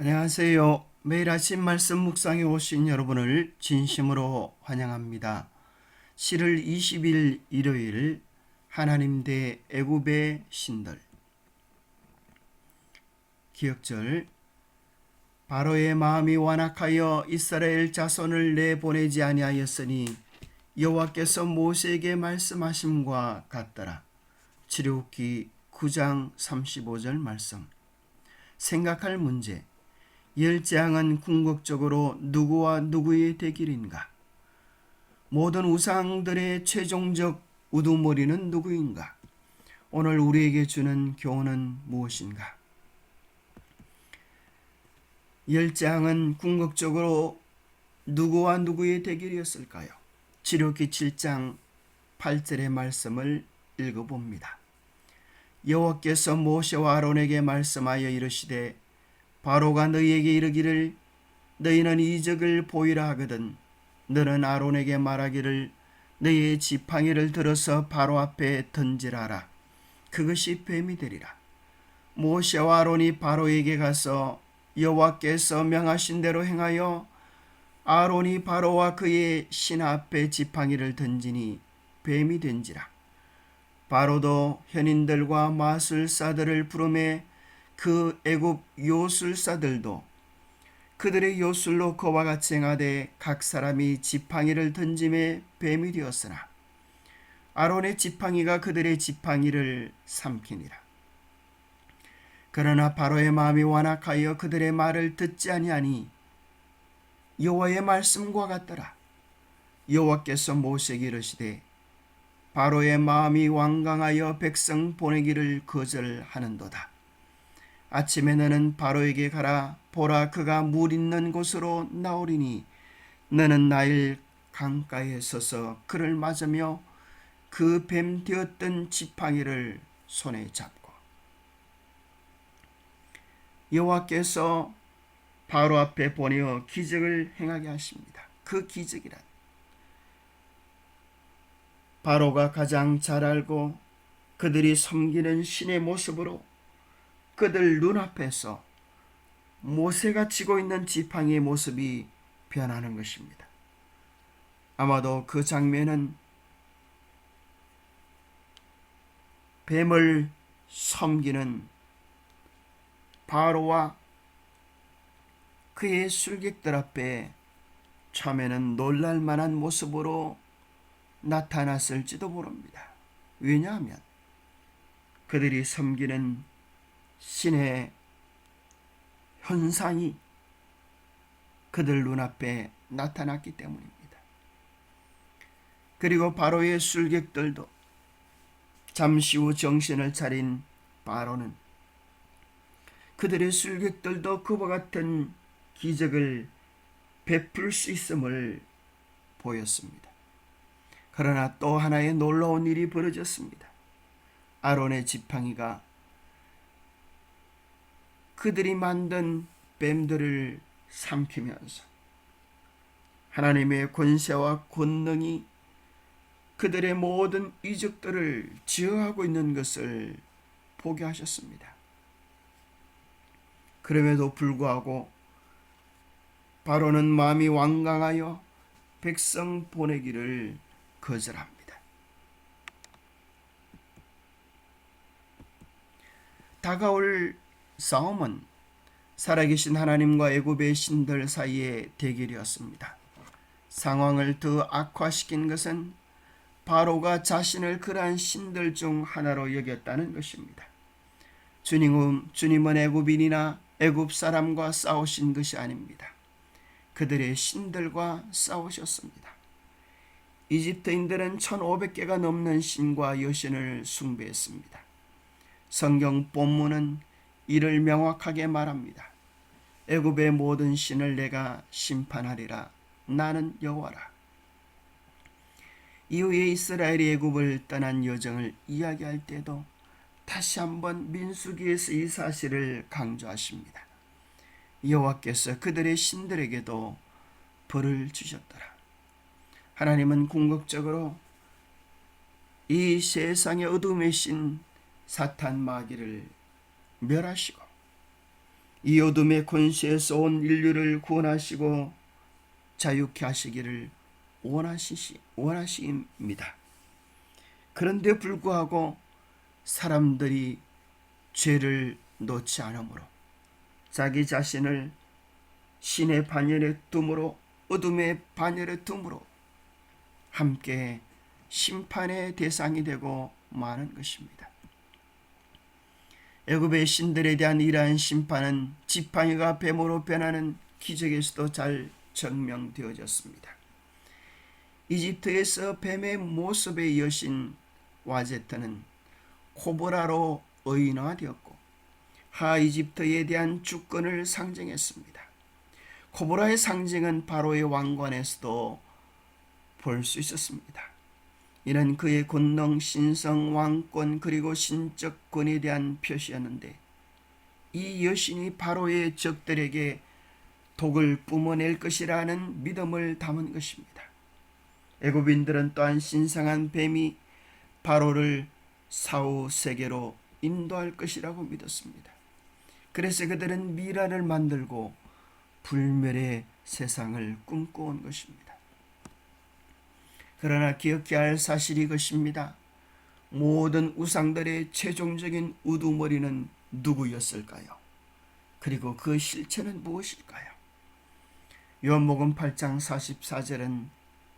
안녕하세요. 매일 아침 말씀 묵상에 오신 여러분을 진심으로 환영합니다. 7월 20일 일요일 하나님 대 애굽의 신들 기억절 바로의 마음이 완악하여 이스라엘 자손을 내보내지 아니하였으니 여호와께서 모세에게 말씀하심과 같더라. 출애굽기 9장 35절 말씀 생각할 문제 열재앙은 궁극적으로 누구와 누구의 대결인가? 모든 우상들의 최종적 우두머리는 누구인가? 오늘 우리에게 주는 교훈은 무엇인가? 열재앙은 궁극적으로 누구와 누구의 대결이었을까요? 지록기 7장 8절의 말씀을 읽어봅니다. 여호와께서 모세와 아론에게 말씀하여 이르시되 바로가 너희에게 이르기를 너희는 이적을 보이라 하거든. 너는 아론에게 말하기를 너희의 지팡이를 들어서 바로 앞에 던지라라. 그것이 뱀이 되리라. 모세와 아론이 바로에게 가서 여호와께서 명하신 대로 행하여 아론이 바로와 그의 신 앞에 지팡이를 던지니 뱀이 된지라. 바로도 현인들과 마술사들을 부름에 그 애굽 요술사들도 그들의 요술로 그와 같이 행하되 각 사람이 지팡이를 던짐에 뱀이 되었으나 아론의 지팡이가 그들의 지팡이를 삼키니라. 그러나 바로의 마음이 완악하여 그들의 말을 듣지 아니하니 여호와의 말씀과 같더라. 여호와께서 모세에게 이르시되 바로의 마음이 완강하여 백성 보내기를 거절하는도다. 아침에 너는 바로에게 가라 보라 그가 물 있는 곳으로 나오리니 너는 나일 강가에 서서 그를 맞으며 그 뱀 되었던 지팡이를 손에 잡고 여호와께서 바로 앞에 보내어 기적을 행하게 하십니다. 그 기적이란 바로가 가장 잘 알고 그들이 섬기는 신의 모습으로 그들 눈앞에서 모세가 지고 있는 지팡이의 모습이 변하는 것입니다. 아마도 그 장면은 뱀을 섬기는 바로와 그의 술객들 앞에 처음에는 놀랄 만한 모습으로 나타났을지도 모릅니다. 왜냐하면 그들이 섬기는 신의 현상이 그들 눈앞에 나타났기 때문입니다. 그리고 바로의 술객들도 잠시 후 정신을 차린 바로는 그들의 술객들도 그와 같은 기적을 베풀 수 있음을 보였습니다. 그러나 또 하나의 놀라운 일이 벌어졌습니다. 아론의 지팡이가 그들이 만든 뱀들을 삼키면서 하나님의 권세와 권능이 그들의 모든 이적들을 지어하고 있는 것을 보게 하셨습니다. 그럼에도 불구하고 바로는 마음이 완강하여 백성 보내기를 거절합니다. 다가올 싸움은 살아계신 하나님과 애굽의 신들 사이의 대결이었습니다. 상황을 더 악화시킨 것은 바로가 자신을 그러한 신들 중 하나로 여겼다는 것입니다. 주님은 주님은 애굽인이나 애굽 사람과 싸우신 것이 아닙니다. 그들의 신들과 싸우셨습니다. 이집트인들은 1500개가 넘는 신과 여신을 숭배했습니다. 성경 본문은 이를 명확하게 말합니다. 애굽의 모든 신을 내가 심판하리라. 나는 여호와라. 이후에 이스라엘이 애굽을 떠난 여정을 이야기할 때도 다시 한번 민수기에서 이 사실을 강조하십니다. 여호와께서 그들의 신들에게도 벌을 주셨더라. 하나님은 궁극적으로 이 세상의 어둠의 신 사탄 마귀를 멸하시고 이 어둠의 권세에서 온 인류를 구원하시고 자유케 하시기를 원하시시, 원하십니다. 그런데 불구하고 사람들이 죄를 놓지 않으므로 자기 자신을 신의 반열에 둠으로 어둠의 반열에 둠으로 함께 심판의 대상이 되고 마는 것입니다. 애굽의 신들에 대한 이러한 심판은 지팡이가 뱀으로 변하는 기적에서도 잘 증명되어졌습니다. 이집트에서 뱀의 모습의 여신 와제트는 코보라로 의인화되었고 하이집트에 대한 주권을 상징했습니다. 코보라의 상징은 바로의 왕관에서도 볼 수 있었습니다. 이는 그의 권능, 신성, 왕권 그리고 신적 권에 대한 표시였는데 이 여신이 바로의 적들에게 독을 뿜어낼 것이라는 믿음을 담은 것입니다. 애굽인들은 또한 신성한 뱀이 바로를 사후 세계로 인도할 것이라고 믿었습니다. 그래서 그들은 미라를 만들고 불멸의 세상을 꿈꿔온 것입니다. 그러나 기억해야 할 사실이 이것입니다. 모든 우상들의 최종적인 우두머리는 누구였을까요? 그리고 그 실체는 무엇일까요? 요한복음 8장 44절은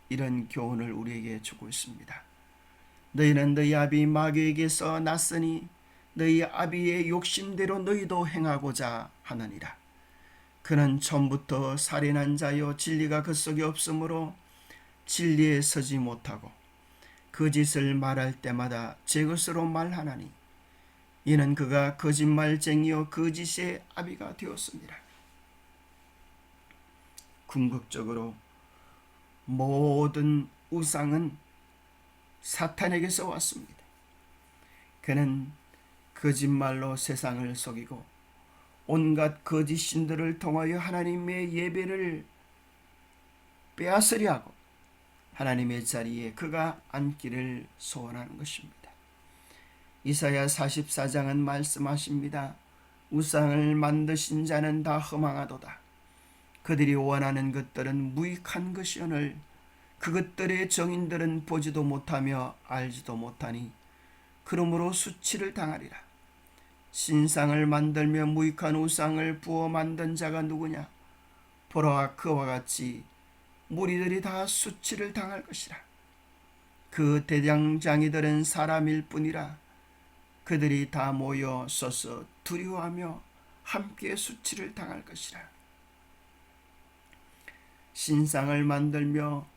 이런 교훈을 우리에게 주고 있습니다. 너희는 너희 아비 마귀에게서 났으니 너희 아비의 욕심대로 너희도 행하고자 하느니라. 그는 처음부터 살인한 자요 진리가 그 속에 없으므로 진리에 서지 못하고 거짓을 말할 때마다 제 것으로 말하나니 이는 그가 거짓말쟁이요 거짓의 아비가 되었습니다. 궁극적으로 모든 우상은 사탄에게서 왔습니다. 그는 거짓말로 세상을 속이고 온갖 거짓 신들을 통하여 하나님의 예배를 빼앗으려 하고 하나님의 자리에 그가 앉기를 소원하는 것입니다. 이사야 44장은 말씀하십니다. 우상을 만드신 자는 다 허망하도다. 그들이 원하는 것들은 무익한 것이오늘 그것들의 정인들은 보지도 못하며 알지도 못하니 그러므로 수치를 당하리라. 신상을 만들며 무익한 우상을 부어 만든 자가 누구냐? 보라 그와 같이 무리들이 다 수치를 당할 것이라. 그 대장장이들은 사람일 뿐이라. 그들이 다 모여 서서 두려워하며 함께 수치를 당할 것이라. 신상을 만들며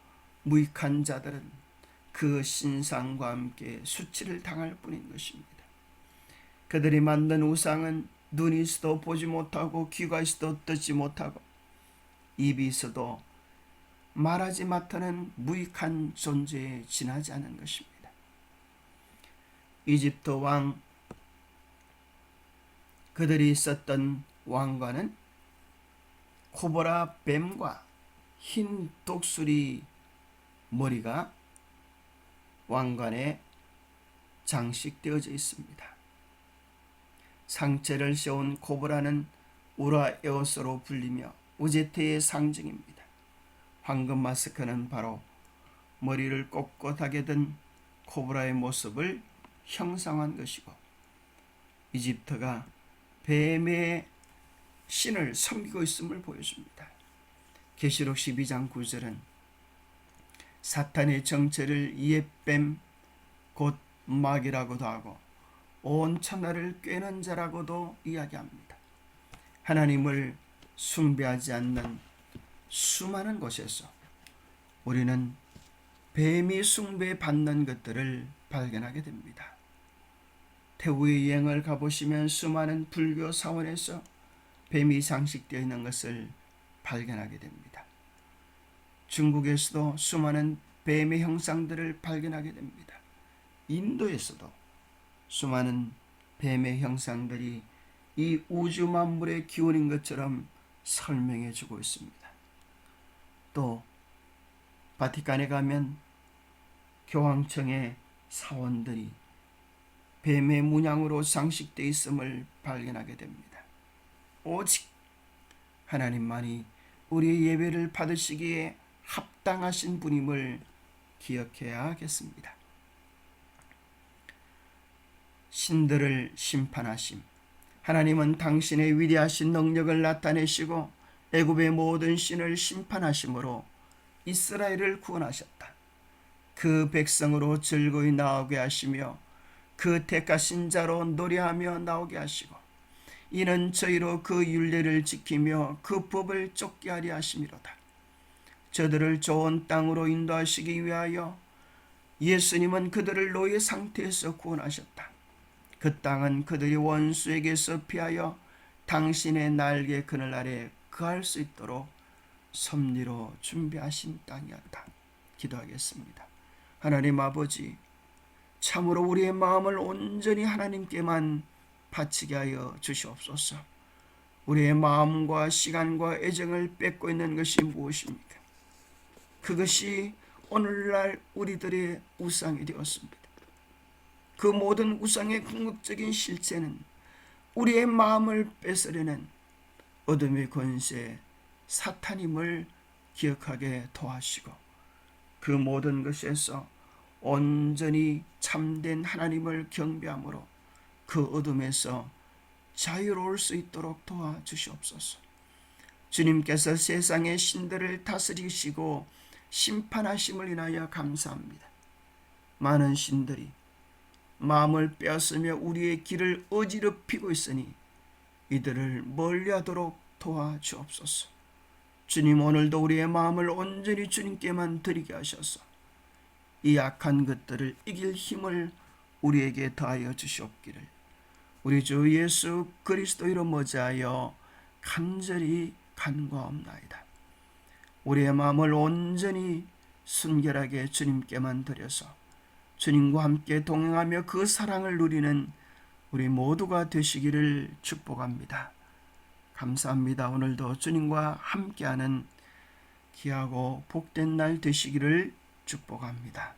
무익한 자들은 그 신상과 함께 수치를 당할 뿐인 것입니다. 그들이 만든 우상은 눈이 있어도 보지 못하고 귀가 있어도 듣지 못하고 입이 있어도 말하지 못하는 무익한 존재에 지나지 않은 것입니다. 이집트 왕 그들이 썼던 왕관은 코보라 뱀과 흰 독수리 머리가 왕관에 장식되어져 있습니다. 상체를 세운 코브라는 우라에오스로 불리며 우제트의 상징입니다. 황금 마스크는 바로 머리를 꼿꼿하게 든 코브라의 모습을 형상한 것이고 이집트가 뱀의 신을 섬기고 있음을 보여줍니다. 계시록 12장 9절은 사탄의 정체를 이에뱀 곧 마귀라고도 하고 온 천하를 꿰는 자라고도 이야기합니다. 하나님을 숭배하지 않는 수많은 곳에서 우리는 뱀이 숭배받는 것들을 발견하게 됩니다. 태후의 여행을 가보시면 수많은 불교 사원에서 뱀이 장식되어 있는 것을 발견하게 됩니다. 중국에서도 수많은 뱀의 형상들을 발견하게 됩니다. 인도에서도 수많은 뱀의 형상들이 이 우주 만물의 기원인 것처럼 설명해 주고 있습니다. 또 바티칸에 가면 교황청의 사원들이 뱀의 문양으로 장식되어 있음을 발견하게 됩니다. 오직 하나님만이 우리의 예배를 받으시기에 합당하신 분임을 기억해야 하겠습니다. 신들을 심판하심. 하나님은 당신의 위대하신 능력을 나타내시고 애굽의 모든 신을 심판하심으로 이스라엘을 구원하셨다. 그 백성으로 즐거이 나오게 하시며 그 택하신 자로 노래하며 나오게 하시고 이는 저희로 그 윤례를 지키며 그 법을 쫓게 하려 하심이로다. 저들을 좋은 땅으로 인도하시기 위하여 예수님은 그들을 노예 상태에서 구원하셨다. 그 땅은 그들이 원수에게서 피하여 당신의 날개 그늘 아래 거할 수 있도록 섭리로 준비하신 땅이었다. 기도하겠습니다. 하나님 아버지, 참으로 우리의 마음을 온전히 하나님께만 바치게 하여 주시옵소서. 우리의 마음과 시간과 애정을 뺏고 있는 것이 무엇입니까? 그것이 오늘날 우리들의 우상이 되었습니다. 그 모든 우상의 궁극적인 실체는 우리의 마음을 뺏으려는 어둠의 권세 사탄임을 기억하게 도와시고 그 모든 것에서 온전히 참된 하나님을 경배함으로 그 어둠에서 자유로울 수 있도록 도와주시옵소서. 주님께서 세상의 신들을 다스리시고 심판하심을 인하여 감사합니다. 많은 신들이 마음을 빼앗으며 우리의 길을 어지럽히고 있으니 이들을 멀리하도록 도와주옵소서. 주님 오늘도 우리의 마음을 온전히 주님께만 드리게 하셔서 이 악한 것들을 이길 힘을 우리에게 더하여 주시옵기를 우리 주 예수 그리스도 이름 모자하여 간절히 간구하옵나이다. 우리의 마음을 온전히 순결하게 주님께만 드려서 주님과 함께 동행하며 그 사랑을 누리는 우리 모두가 되시기를 축복합니다. 감사합니다. 오늘도 주님과 함께하는 귀하고 복된 날 되시기를 축복합니다.